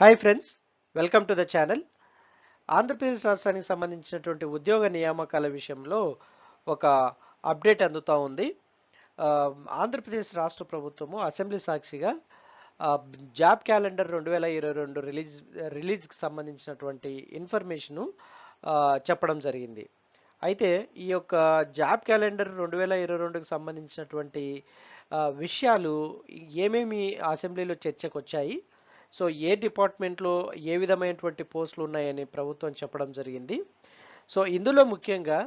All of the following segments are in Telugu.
Hi friends welcome to the channel Andhra Pradesh రాష్ట్రానికి సంబంధించినటువంటి ఉద్యోగ నియామకాల విషయంలో ఒక అప్డేట్ అందుతూ ఉంది. ఆంధ్రప్రదేశ్ రాష్ట్ర ప్రభుత్వము అసెంబ్లీ సాక్షిగా జాబ్ క్యాలెండర్ రెండు వేల ఇరవై రెండు రిలీజ్ రిలీజ్కి సంబంధించినటువంటి ఇన్ఫర్మేషను చెప్పడం జరిగింది. అయితే ఈ యొక్క జాబ్ క్యాలెండర్ రెండు వేల ఇరవై రెండుకి సంబంధించినటువంటి విషయాలు ఏమేమి అసెంబ్లీలో చర్చకు వచ్చాయి సో ఏ డిపార్ట్మెంట్లో ఏ విధమైనటువంటి పోస్టులు ఉన్నాయని ప్రభుత్వం చెప్పడం జరిగింది. సో ఇందులో ముఖ్యంగా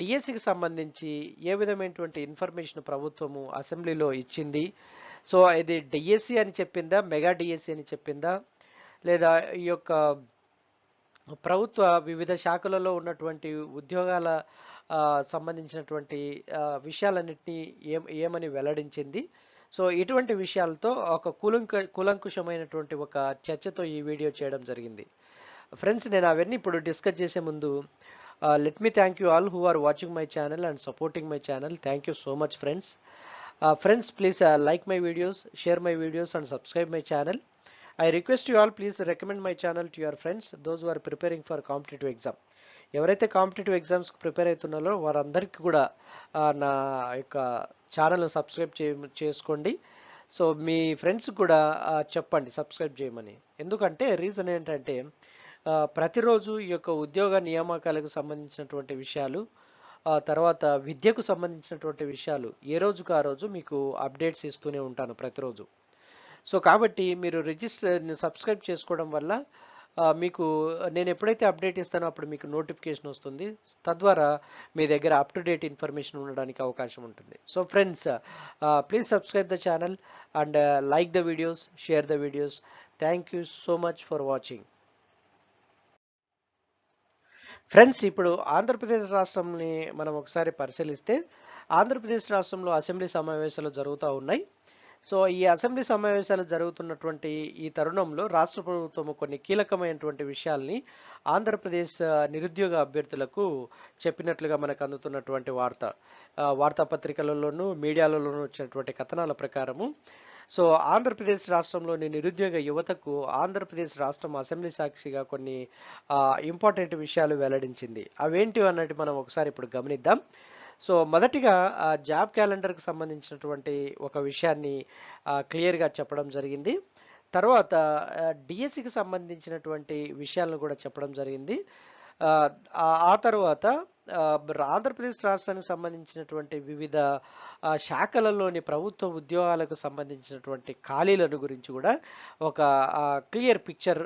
డిఎస్సికి సంబంధించి ఏ విధమైనటువంటి ఇన్ఫర్మేషన్ ప్రభుత్వము అసెంబ్లీలో ఇచ్చింది. సో ఇది డిఎస్సి అని చెప్పిందా మెగా డిఎస్సి అని చెప్పిందా లేదా ఈ యొక్క ప్రభుత్వ వివిధ శాఖలలో ఉన్నటువంటి ఉద్యోగాల సంబంధించినటువంటి విషయాలన్నింటినీ ఏం ఏమని వెల్లడించింది? సో ఇటువంటి విషయాలతో ఒక కూలంక కూలంకుషమైనటువంటి ఒక చర్చతో ఈ వీడియో చేయడం జరిగింది. ఫ్రెండ్స్ నేను అవన్నీ ఇప్పుడు డిస్కస్ చేసే ముందు let me thank you all who are watching my channel and supporting my channel thank you so much friends friends please like my videos share my videos and subscribe my channel I request you all please recommend my channel to your friends those are preparing for competitive exam ఎవరైతే కాంపిటేటివ్ ఎగ్జామ్స్కి ప్రిపేర్ అవుతున్నారో వారందరికీ కూడా నా యొక్క ఛానల్ను సబ్స్క్రైబ్ చే చేసుకోండి. సో మీ ఫ్రెండ్స్ కూడా చెప్పండి సబ్స్క్రైబ్ చేయమని. ఎందుకంటే రీజన్ ఏంటంటే ప్రతిరోజు ఈ యొక్క ఉద్యోగ నియామకాలకు సంబంధించినటువంటి విషయాలు తర్వాత విద్యకు సంబంధించినటువంటి విషయాలు ఏ రోజుకు ఆ రోజు మీకు అప్డేట్స్ ఇస్తూనే ఉంటాను ప్రతిరోజు. సో కాబట్టి మీరు రిజిస్టర్ సబ్స్క్రైబ్ చేసుకోవడం వల్ల మీకు నేను ఎప్పుడైతే అప్డేట్ ఇస్తానో అప్పుడు మీకు నోటిఫికేషన్ వస్తుంది. తద్వారా మీ దగ్గర అప్ టు డేట్ ఇన్ఫర్మేషన్ ఉండడానికి అవకాశం ఉంటుంది. So friends please subscribe the channel and like the videos share the videos thank you so much for watching friends ఇప్పుడు ఆంధ్రప్రదేశ్ రాష్ట్రంని మనం ఒకసారి పరిశీలిస్తే ఆంధ్రప్రదేశ్ రాష్ట్రంలో అసెంబ్లీ సమావేశాలు జరుగుతూ ఉన్నాయి. సో ఈ అసెంబ్లీ సమావేశాలు జరుగుతున్నటువంటి ఈ తరుణంలో రాష్ట్ర ప్రభుత్వం కొన్ని కీలకమైనటువంటి విషయాల్ని ఆంధ్రప్రదేశ్ నిరుద్యోగ అభ్యర్థులకు చెప్పినట్లుగా మనకు అందుతున్నటువంటి వార్త. వార్తాపత్రికలలోనూ మీడియాలలోనూ వచ్చినటువంటి కథనాల ప్రకారము సో ఆంధ్రప్రదేశ్ రాష్ట్రంలోని నిరుద్యోగ యువతకు ఆంధ్రప్రదేశ్ రాష్ట్రం అసెంబ్లీ సాక్షిగా కొన్ని ఇంపార్టెంట్ విషయాలు వెల్లడించింది. అవేంటి అన్నట్టు మనం ఒకసారి ఇప్పుడు గమనిద్దాం. సో మొదటిగా ఆ, జాబ్ క్యాలెండర్కి సంబంధించినటువంటి ఒక విషయాన్ని క్లియర్గా చెప్పడం జరిగింది. తర్వాత డిఎస్సికి సంబంధించినటువంటి విషయాలను కూడా చెప్పడం జరిగింది. ఆ, ఆ- తర్వాత ఆంధ్రప్రదేశ్ రాష్ట్రానికి సంబంధించినటువంటి వివిధ శాఖలలోని ప్రభుత్వ ఉద్యోగాలకు సంబంధించినటువంటి ఖాళీలను గురించి కూడా ఒక క్లియర్ పిక్చర్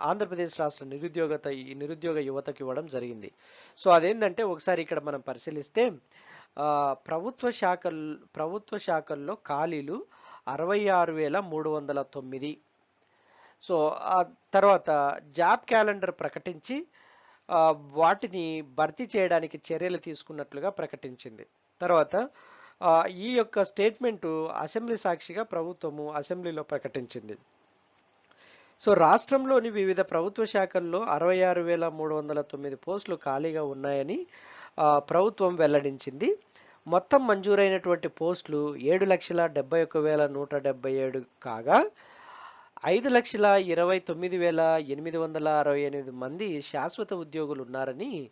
ఆంధ్రప్రదేశ్ రాష్ట్ర నిరుద్యోగత నిరుద్యోగ యువతకు ఇవ్వడం జరిగింది. సో అదేంటంటే ఒకసారి ఇక్కడ మనం పరిశీలిస్తే ప్రభుత్వ శాఖ ప్రభుత్వ శాఖల్లో ఖాళీలు అరవై ఆరు వేల మూడు వందల తొమ్మిది సో ఆ తర్వాత జాబ్ క్యాలెండర్ ప్రకటించి వాటిని భర్తీ చేయడానికి చర్యలు తీసుకున్నట్లుగా ప్రకటించింది. తర్వాత ఈ యొక్క స్టేట్మెంటు అసెంబ్లీ సాక్షిగా ప్రభుత్వము అసెంబ్లీలో ప్రకటించింది. సో రాష్ట్రంలోని వివిధ ప్రభుత్వ శాఖల్లో అరవై ఆరు వేల మూడు వందల తొమ్మిది పోస్టులు ఖాళీగా ఉన్నాయని ప్రభుత్వం వెల్లడించింది. మొత్తం మంజూరైనటువంటి పోస్టులు ఏడు లక్షల డెబ్బై ఒక్క వేల నూట డెబ్బై ఏడు కాగా ఐదు లక్షల ఇరవై తొమ్మిది వేల ఎనిమిది వందల అరవై ఎనిమిది మంది శాశ్వత ఉద్యోగులు ఉన్నారని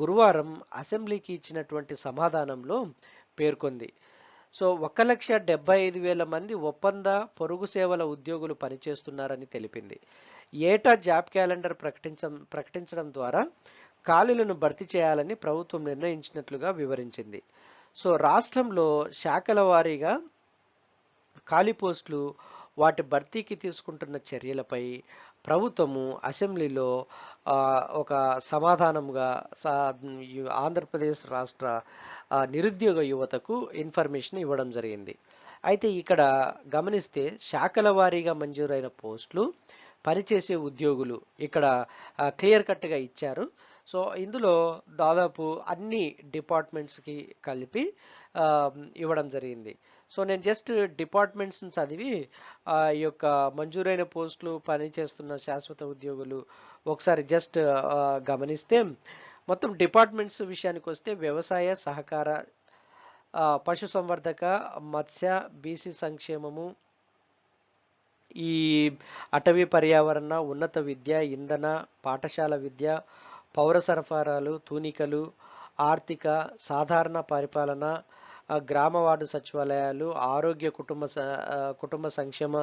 గురువారం అసెంబ్లీకి ఇచ్చినటువంటి సమాధానంలో పేర్కొంది. సో ఒక లక్ష డెబ్బై ఐదు వేల మంది ఒప్పంద పొరుగు సేవల ఉద్యోగులు పనిచేస్తున్నారని తెలిపింది. ఏటా జాబ్ క్యాలెండర్ ప్రకటించం ప్రకటించడం ద్వారా ఖాళీలను భర్తీ చేయాలని ప్రభుత్వం నిర్ణయించినట్లుగా వివరించింది. సో రాష్ట్రంలో శాఖల వారీగా ఖాళీ పోస్టులు వాటి భర్తీకి తీసుకుంటున్న చర్యలపై ప్రభుత్వము అసెంబ్లీలో ఒక సమాధానంగా ఆంధ్రప్రదేశ్ రాష్ట్ర నిరుద్యోగ యువతకు ఇన్ఫర్మేషన్ ఇవ్వడం జరిగింది. అయితే ఇక్కడ గమనిస్తే శాఖల వారీగా మంజూరైన పోస్టులు పనిచేసే ఉద్యోగులు ఇక్కడ క్లియర్ కట్గా ఇచ్చారు. సో ఇందులో దాదాపు అన్ని డిపార్ట్మెంట్స్కి కలిపి ఇవ్వడం జరిగింది. సో నేను జస్ట్ డిపార్ట్మెంట్స్ని చదివి ఆ ఈ యొక్క మంజూరైన పోస్టులు పనిచేస్తున్న శాశ్వత ఉద్యోగులు ఒకసారి జస్ట్ గమనిస్తే మొత్తం డిపార్ట్మెంట్స్ విషయానికి వస్తే వ్యవసాయ సహకార పశుసంవర్ధక మత్స్య బీసీ సంక్షేమము ఈ అటవీ పర్యావరణ ఉన్నత విద్య ఇంధన పాఠశాల విద్య పౌర సరఫరాలు తూనికలు ఆర్థిక సాధారణ పరిపాలన గ్రామ వార్డు సచివాలయాలు ఆరోగ్య కుటుంబ స- కుటుంబ సంక్షేమ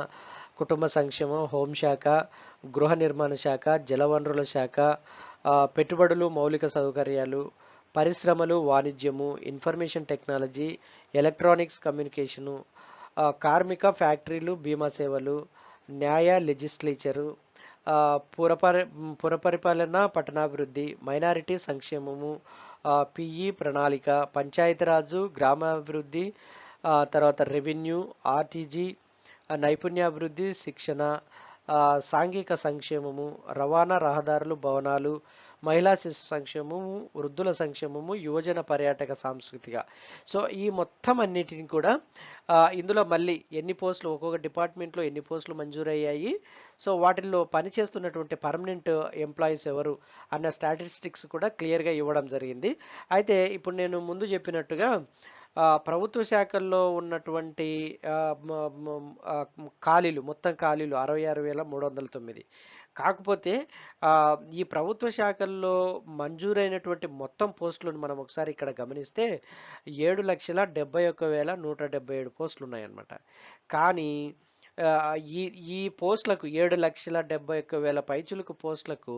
కుటుంబ సంక్షేమం హోంశాఖ గృహ నిర్మాణ శాఖ జలవనరుల శాఖ పెట్టుబడులు మౌలిక సౌకర్యాలు పరిశ్రమలు వాణిజ్యము ఇన్ఫర్మేషన్ టెక్నాలజీ ఎలక్ట్రానిక్స్ కమ్యూనికేషను కార్మిక ఫ్యాక్టరీలు బీమా సేవలు న్యాయ లెజిస్లేచరు పురపరి పురపరిపాలన పట్టణాభివృద్ధి మైనారిటీ సంక్షేమము పిఈ ప్రణాళిక పంచాయతీరాజు గ్రామాభివృద్ధి తర్వాత రెవెన్యూ ఆర్టీజీ నైపుణ్యాభివృద్ధి శిక్షణ సాంఘిక సంక్షేమము రవాణా రహదారులు భవనాలు మహిళా శిశు సంక్షేమము వృద్ధుల సంక్షేమము యువజన పర్యాటక సాంస్కృతిక. సో ఈ మొత్తం అన్నిటిని కూడా ఇందులో మళ్ళీ ఎన్ని పోస్టులు ఒక్కొక్క డిపార్ట్మెంట్లో ఎన్ని పోస్టులు మంజూరయ్యాయి. సో వాటిల్లో పనిచేస్తున్నటువంటి పర్మనెంట్ ఎంప్లాయీస్ ఎవరు అన్న స్టాటిస్టిక్స్ కూడా క్లియర్గా ఇవ్వడం జరిగింది. అయితే ఇప్పుడు నేను ముందు చెప్పినట్టుగా ప్రభుత్వ శాఖల్లో ఉన్నటువంటి ఖాళీలు మొత్తం ఖాళీలు అరవై ఆరు వేల మూడు వందల తొమ్మిది. కాకపోతే ఈ ప్రభుత్వ శాఖల్లో మంజూరైనటువంటి మొత్తం పోస్టులను మనం ఒకసారి ఇక్కడ గమనిస్తే ఏడు లక్షల డెబ్బై ఒక్క వేల నూట డెబ్బై ఏడు పోస్టులు ఉన్నాయన్నమాట కానీ ఈ ఈ పోస్టులకు ఏడు లక్షల డెబ్బై ఒక్క వేల పైచులకు పోస్టులకు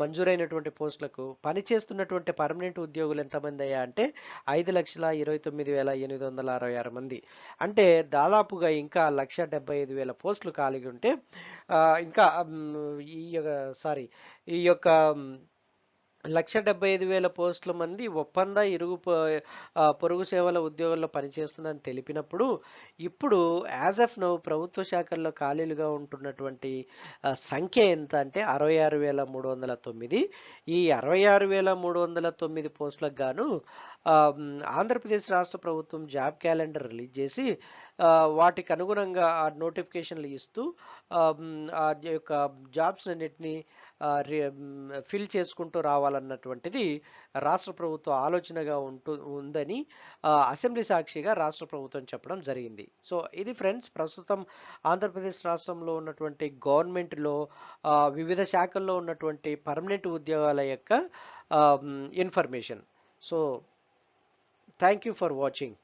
మంజూరైనటువంటి పోస్టులకు పనిచేస్తున్నటువంటి పర్మనెంట్ ఉద్యోగులు ఎంతమంది అయ్యా అంటే ఐదు లక్షల ఇరవై తొమ్మిది వేల ఎనిమిది వందల అరవై ఆరు మంది. అంటే దాదాపుగా ఇంకా లక్ష డెబ్బై ఐదు వేల పోస్టులు ఖాళీగా ఉంటే ఇంకా ఈ యొక్క సారీ ఈ యొక్క లక్ష డెబ్బై ఐదు వేల పోస్టుల మంది ఒప్పంద ఇరుగు ప- పొరుగు సేవల ఉద్యోగాల్లో పనిచేస్తుందని తెలిపినప్పుడు ఇప్పుడు యాజ్ ఆఫ్ నౌ ప్రభుత్వ శాఖల్లో ఖాళీలుగా ఉంటున్నటువంటి సంఖ్య ఎంత అంటే అరవై ఆరు వేల మూడు వందల తొమ్మిది. ఈ అరవై ఆరు వేల మూడు వందల తొమ్మిది పోస్టులకు గాను ఆంధ్రప్రదేశ్ రాష్ట్ర ప్రభుత్వం జాబ్ క్యాలెండర్ రిలీజ్ చేసి వాటికి అనుగుణంగా ఆ నోటిఫికేషన్లు ఇస్తూ ఆ, యొక్క జాబ్స్ అన్నిటిని ఫిల్ చేసుకుంటూ రావాలన్నటువంటిది రాష్ట్ర ప్రభుత్వ ఆలోచనగా ఉంటూ ఉందని అసెంబ్లీ సాక్షిగా రాష్ట్ర ప్రభుత్వం చెప్పడం జరిగింది. సో ఇది ఫ్రెండ్స్ ప్రస్తుతం ఆంధ్రప్రదేశ్ రాష్ట్రంలో ఉన్నటువంటి గవర్నమెంట్లో వివిధ శాఖల్లో ఉన్నటువంటి పర్మనెంట్ ఉద్యోగాల యొక్క information. So thank you for watching.